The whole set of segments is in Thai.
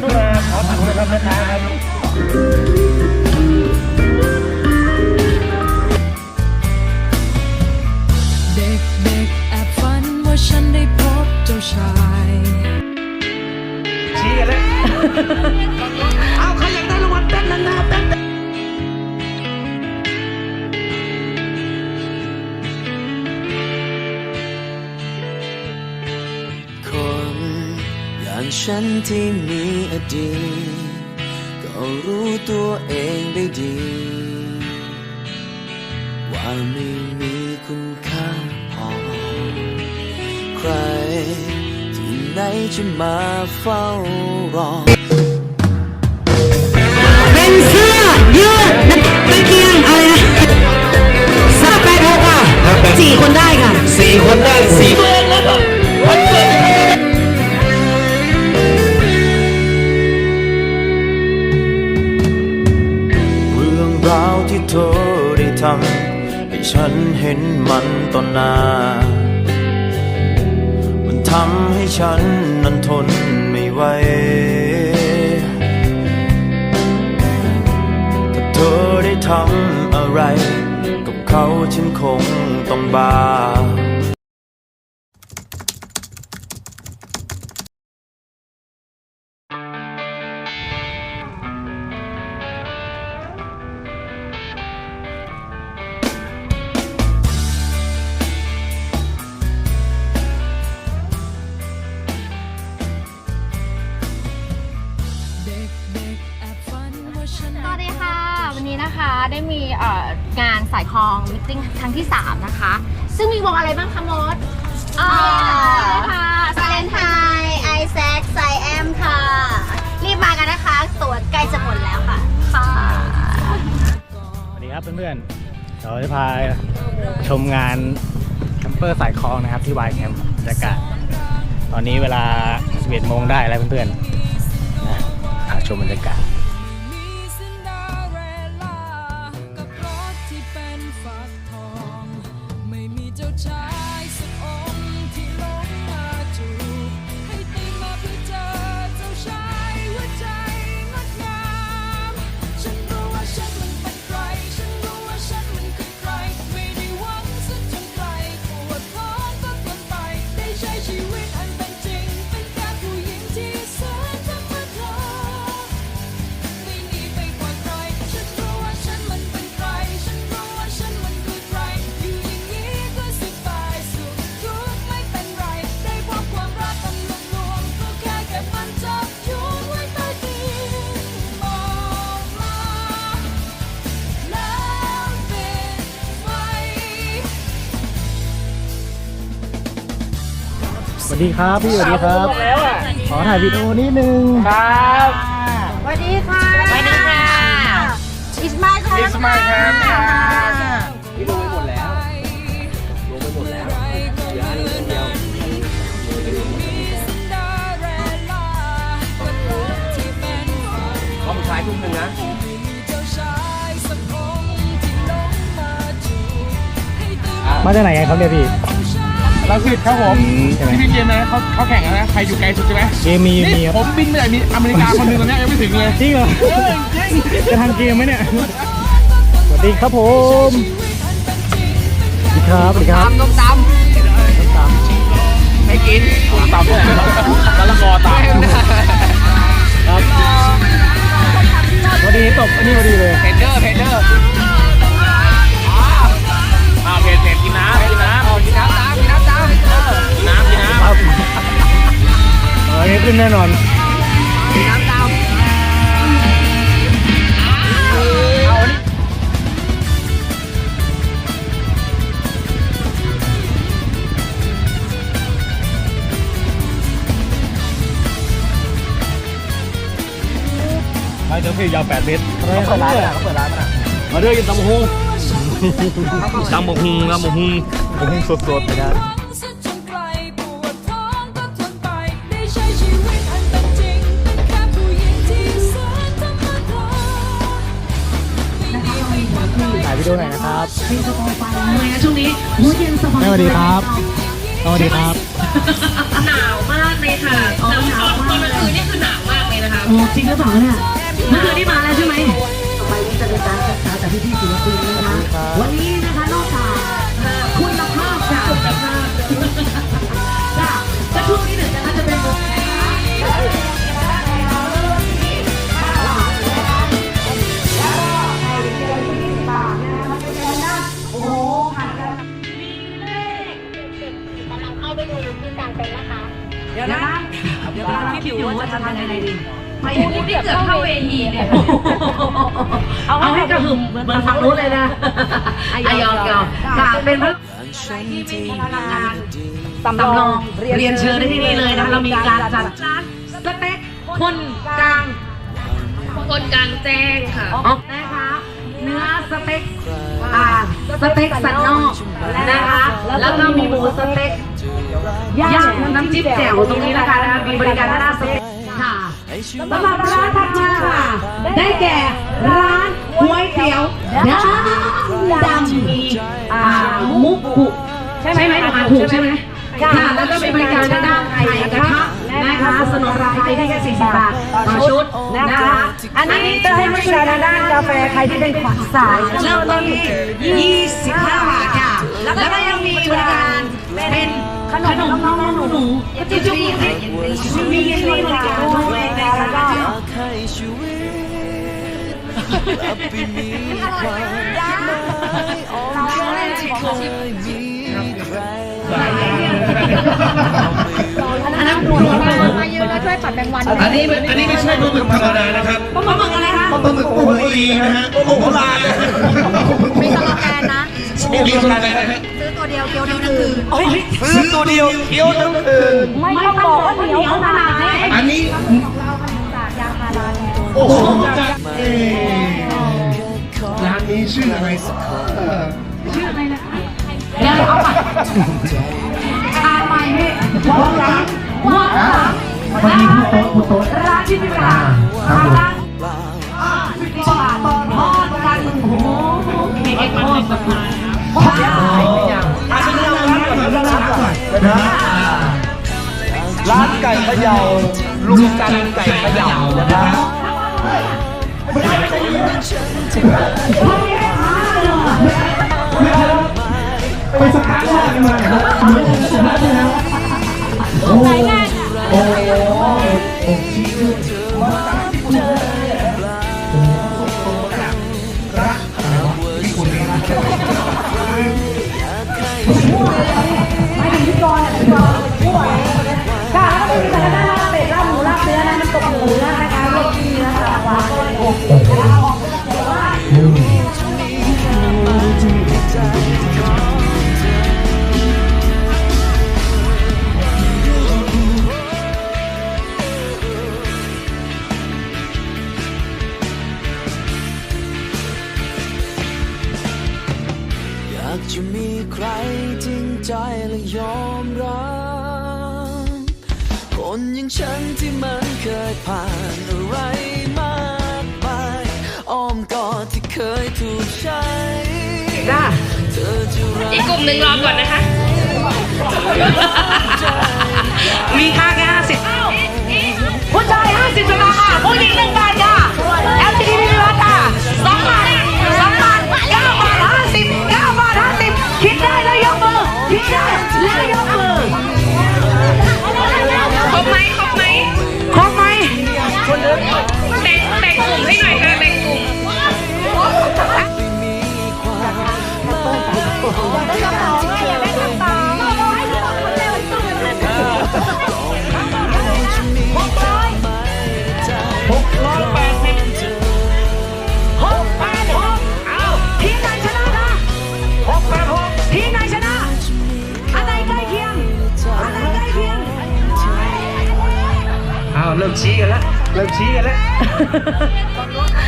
กรุณาขอตังค์นะครับแม่ค้าครับเด็กๆแอบฝันว่าฉันได้พบเจ้าชายชี้กันเลย เอาใครอยากได้รางวัลเต้นนานๆเต้นคน อย่างฉันที่มีอดีตก็รู้ตัวเองได้ดี ว่าไม่มีคุณค่าพอ ใครที่ไหนจะมาเฝ้ารอเป็นเสื้อยืดตะเกียงอะไรนะสามแปดหกอะสี่คนได้ค่ะสี่คนได้สี่ เธอได้ทำให้ฉันเห็นมันต่อหน้า มันทำให้ฉันนั้นทนไม่ไหวถ้าเธอได้ทำอะไร กับเขาฉันคงต้องบา เราจะพาชมงานแคมเปอร์สายคลองนะครับที่วายแคมป์บรรยากาศ ตอนนี้เวลา 11โมงได้แล้วเพื่อนๆนะพาชมบรรยากาศ สวัสดีครับพี่สวัสดีครับขอถ่ายวิดีโอนิดนึงครับสวัสดีค่ะสวัสดีค่ะ It's my time It's my time ค่ะที่ลงไปหมดแล้วลงไปหมดแล้วเหลืออันเดียวมีซินดาเรลล่ากับรถที่เป็นฝันข้อมือซ้ายทุ่มหนึ่งนะไม่มีเจ้าชายสักองค์ที่ลงมาจูบให้ตื่นมาจากไหนกันครับเนี่ยพี่ ลังสิตครับผมใช่ไหม ที่พี่เกมนะเขาเขาแข่งกันนะใครอยู่ไกลสุดใช่ไหมเกมมีนี่มีครับผมบินไปไหนมีอเมริกาคนหนึงตอนเนี้ยยังไม่ถึงเลยจริงเหรอจะทันเกมไหมเนี่ยสวัสดีครับผมสวัสดีครับสวัสดีครับต้มตำไม่กินต้มตำเนี่ยมะละกอตำครับพอดีตบอันนี้พอดีเลย เพนเดอร์เพนเดอร์ ครับออนี่ขึ้นแน่นอนน้ำตามไม่เจ้าพี่ยาว8เมตรเขาเปิดร้านเขาเปิดร้านมันมาเด้อกินตำบักหุ่งตำบักหุ่งตำบักหุ่งตำบักหุ่งสดๆนะครับ ดีโอหน่อยนะครับช่วงนี้มดเย็นสบายสวัสดีครับสวัสดีครับ หนาวมากเลยค่ะหนาวมากเลยนี่คือหนาวมากเลยนะนะคะโอ้จริงหรือเปล่าเนี่ยเมื่อคืนที่มาแล้วใช่ไหมต่อไปนี้จะเป็นการศึกษาจากพี่ๆศิลปินนะคะวันนี้ คิดอยู่ว่าจะทำยังไงดีไม่นี่เกือบเข้าเวทีเนี่ยเอาให้กระหึ่มเหมือนฝั่งนู้นเลยนะอายอมยอมค่ะเป็นพระฉันที่สำรองเรียนเชิญได้ที่นี่เลยนะคะเรามีการจัดร้านสเต็กคนกลางคนกลางแจ้งค่ะอ๋อนะคะเนื้อสเต็กอ่าสเต็กสันนอกนะคะ แล้วก็มีหมูสเต็กย่างน้ำจิ้มแจ่วตรงนี้นะคะนะคะมีบริการด้านหน้าสเต็กค่ะ สำหรับร้านถัดมาค่ะ ได้แก่ร้านก๋วยเตี๋ยวน้ำดำมีอ่ามุกกุใช่ไหมไหมอ่านถูกใช่ไหมค่ะแล้วก็มีบริการด้านไข่กระทะนะคะสนมราคาได้แค่40บาทต่อชุดนะคะ อันนี้จะให้บริการด้านกาแฟใครที่เป็นขวัญสายเริ่มต้นที่25บาทค่ะ แล้วก็ยังมีบริการเป็น ขนมน้องๆหนูๆจิ๊บๆมีเยลลี่บริการด้วยนะคะแล้วก็อยากให้ชีวิตกลับไปมีความหมายอ่อนหวานที่เคยมีใครอันนั้นดูมายืนแล้วช่วยปัดแบงวันอันนี้ไม่อันนี้ไม่ใช่ปลาหมึกธรรมดานะครับปลาหมึกอะไรคะปลาหมึกโอ้โหลีนะฮะโอ้โหลานนะฮะมีสโลแกนนะมีคนอะไรนะฮะซื้อ ตัวเดียวเกี๊ยวทั้งคืนซื้อตัวเดียวเคี้ยวทั้งคืนไม่ต้องบอกว่าเหนียวขนาดไหนอันนี้โอ้โหจากเอ่อร้านนี้ชื่ออะไรชื่ออะไรนะคะเดี๋ยวเอาใหม่อ่านใหม่พี่วางหลังวางหลังพอดีผู้โต๊ะผู้โต๊ะร้านที่มีเวลาทางร้าสิบกว่าบาททอดกันโอ้โหมีเอ็กซ์ทอดแบบนี้ ก่อนะ ร้านไก่พะเยาลุงกันไก่พะเยานะครับไปสกัดว่ากันมาครับเหมือนชนะเลยนะโอ้โหโอ้โหาง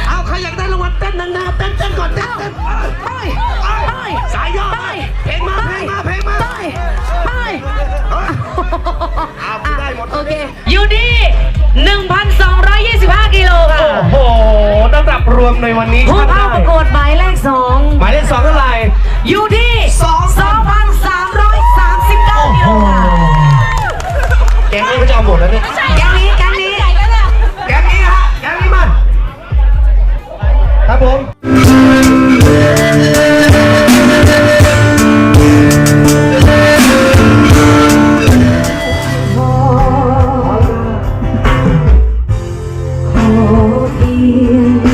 เอาใครอยากได้รางวัลเต้นนานๆเต้นเต้นก่อนเต้นเต้นไปไปสายย่อไปเพลงมาเพลงมาเพลงมาไปไปเอาได้หมดโอเคอยู่ที่1,225กิโลค่ะ โอ้โหน้ำหนักรวมในวันนี้ผู้ช่างเข้าได้ประกวดหมายเลขสองหมายเลขสองเท่าไหร่อยู่ที่สอง2,339กิโลค่ะแกงนี้เขาจะเอาหมดแล้วเนี่ย 你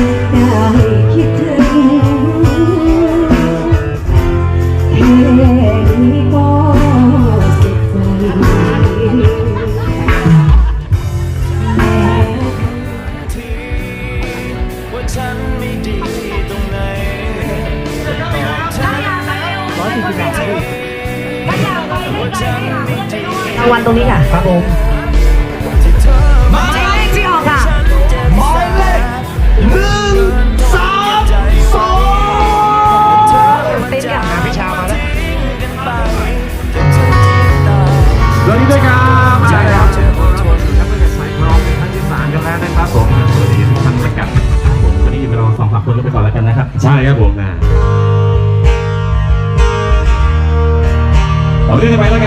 ใช่ครับผมนะต่อเรื่องไปแล้วกัน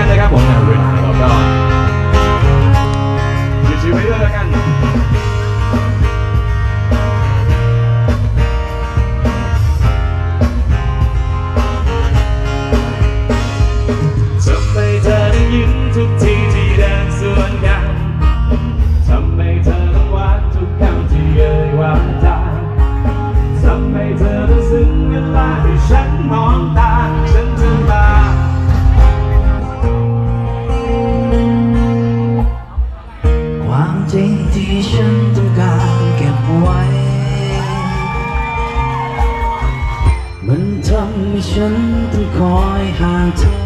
time.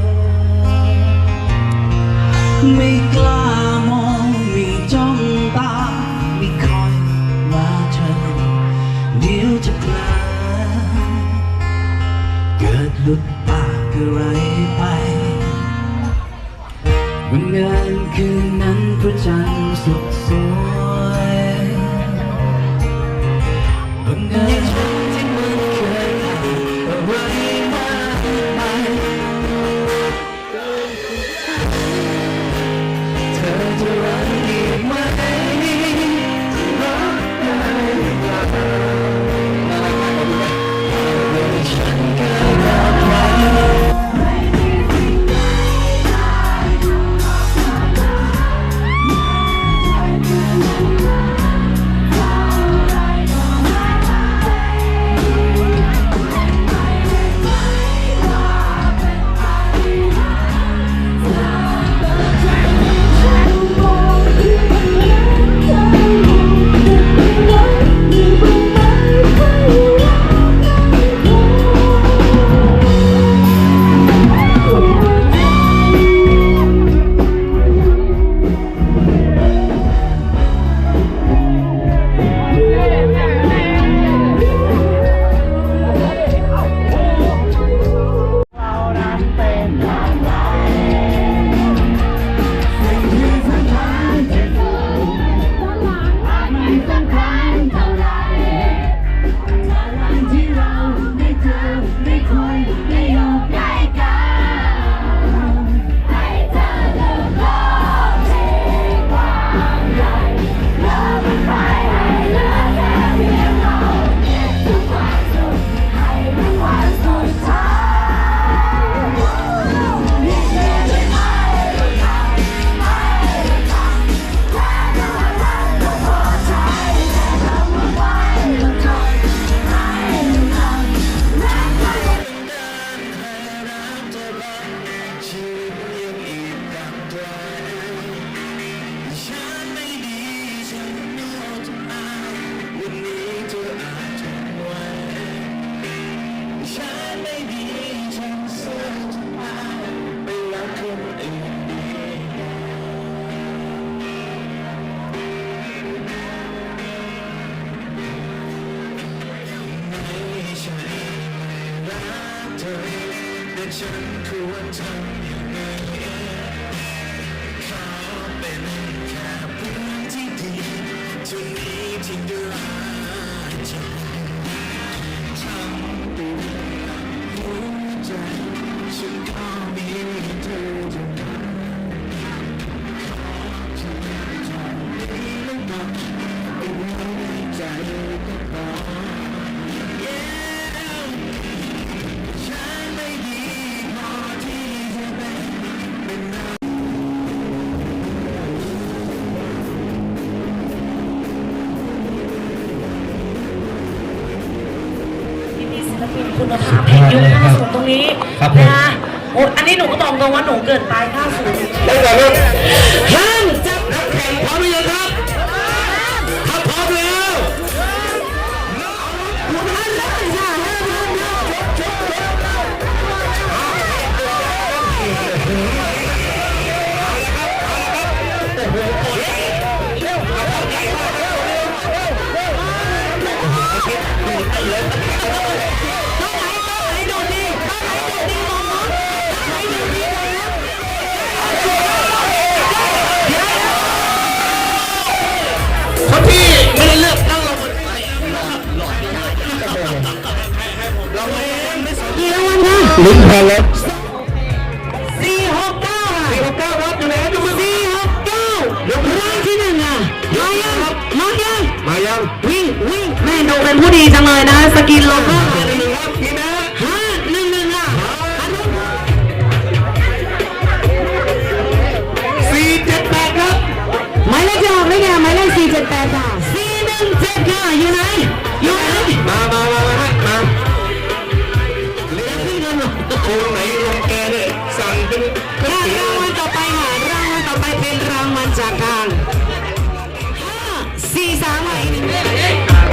ตรงว่าหนูเกิดปลาย90ได้แต่ ผู้ดีจังเลยนะสกินโลโก้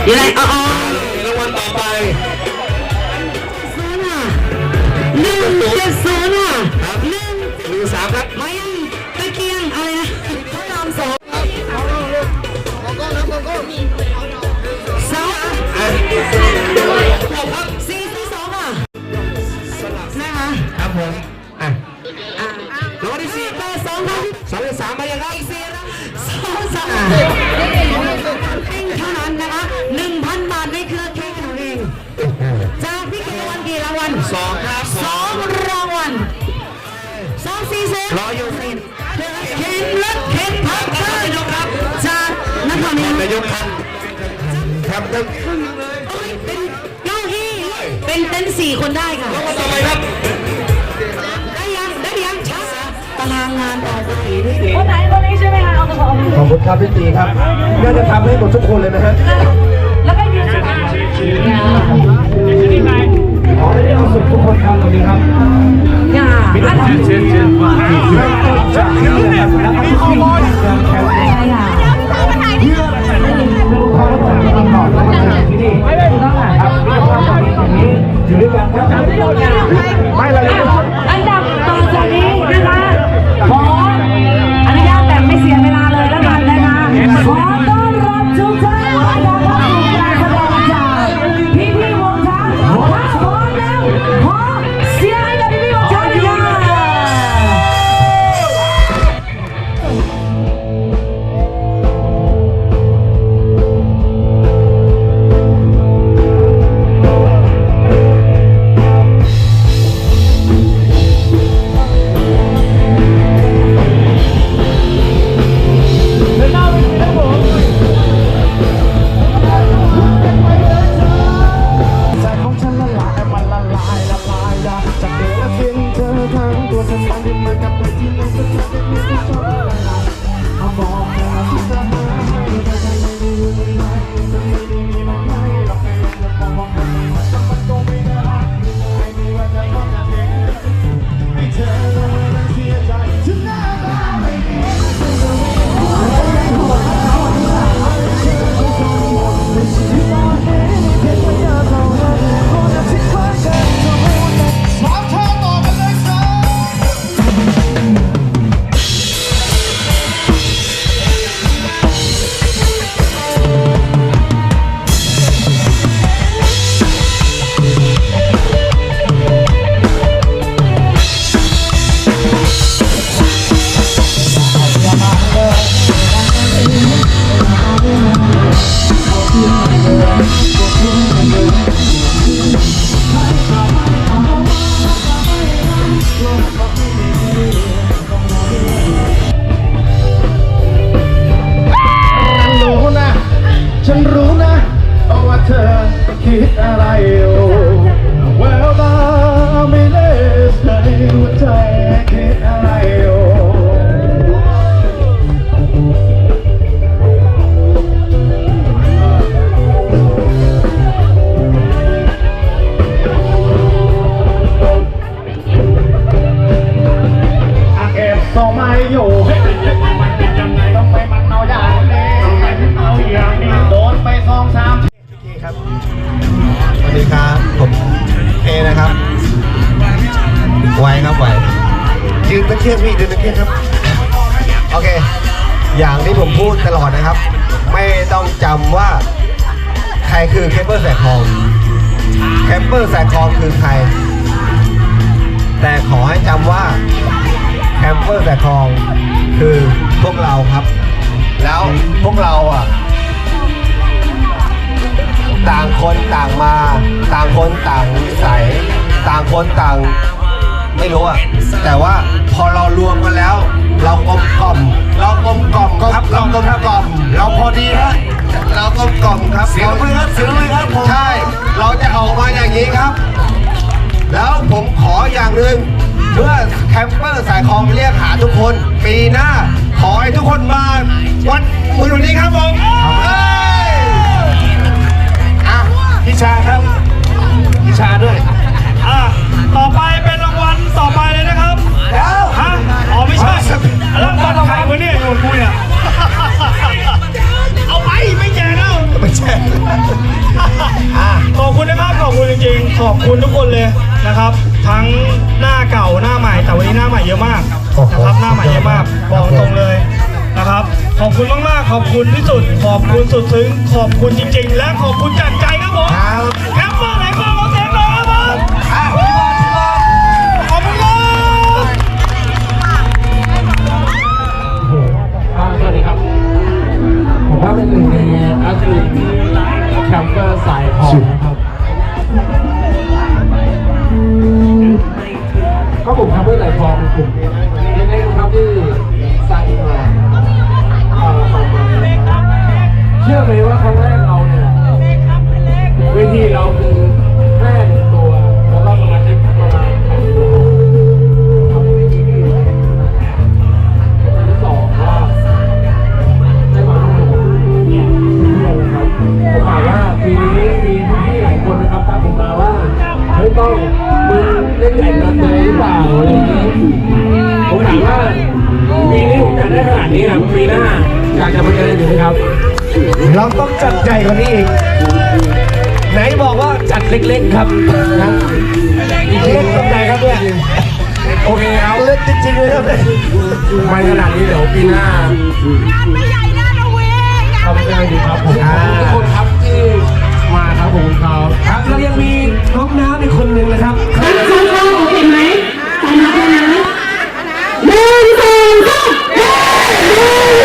原来啊啊 ไหนคนนี้ใช่ไหมคะเอากระบอกขอบคุณครับพี่ตีครับน่าจะทำให้หมดทุกคนเลยนะฮะแล้วก็ยืนสุดท้ายขอให้ได้าสุขทุกคนครับตรงนี้ครับอย่าอันนี้เช่นเช่นว่าจากนี้นะครับแล้วก็ทุกคนแข่งขังกองข่าวของพี่นี่ไม่ต้องหาครับเามปลยงนี้อยู่ด้วยกันครับไม่เรา เดือนนึงเนี่ครับ โอเค อย่างที่ผมพูดตลอดนะครับ ไม่ต้องจำว่า ใครคือแคปเปอร์แสกทองแคปเปอร์แสกทองคือใคร แต่ขอให้จำว่าแคมเปอร์แสกทองคือพวกเราครับ แล้วพวกเราอะ ต่างคนต่างมา ต่างคนต่างใสต่างคนต่าง ไม่รู้อะแต่ว่าพอเรารวมกันแล้ว เรากลมกล่อม เรากลมกล่อมครับเรากลมกล่อม เราพอดีฮะเรากลมกล่อมครับเสียงมือครับเสียงมือครับใช่ เราจะออกมาอย่างนี้ครับ แล้วผมขออย่างหนึ่งเมื่อแคมเปอร์สายคลองเรียกหาทุกคน ปีหน้า ขอให้ทุกคนมา วันมือวันนี้ครับผมเอ้ยอะพี่ชาครับพี่ชาด้วย อะ ต่อไปเป็น ใช่รางวัลใครวะเนี่ยอยู่กับกูเนี่ยเอาไปไม่แจกแล้วไม่ใช่ขอบคุณนะครับขอบคุณจริงๆ ขอบคุณทุกคนเลยนะครับ ทั้งหน้าเก่าหน้าใหม่แต่วันนี้หน้าใหม่เยอะมากนะครับหน้าใหม่เยอะมากบอกตรงเลยนะครับ ขอบคุณมากๆ ขอบคุณที่สุด ขอบคุณสุดซึ้งขอบคุณจริง ๆ และขอบคุณจากใจครับผมครับ ผมถามว่าปีนี้ผมจัดได้ขนาดนี้นะปีหน้าอยากจะมาเจออยู่ไหมครับเราต้องจัดใหญ่กว่านี้อีก ไหนบอกว่าจัดเล็กๆครับนะเล็กตรงไหนครับเนี่ยโอเคครับเล็กจริงๆเลยครับไปขนาดนี้เดี๋ยวปีหน้าเลยเราไขอบคุณครับผมทุกคนครับที่มาครับผมครับครับแล้วยังมีน้องน้ำอีกคนหนึ่งนะครับเขาเขาเห็นไหมตอนนี้ Aleluia!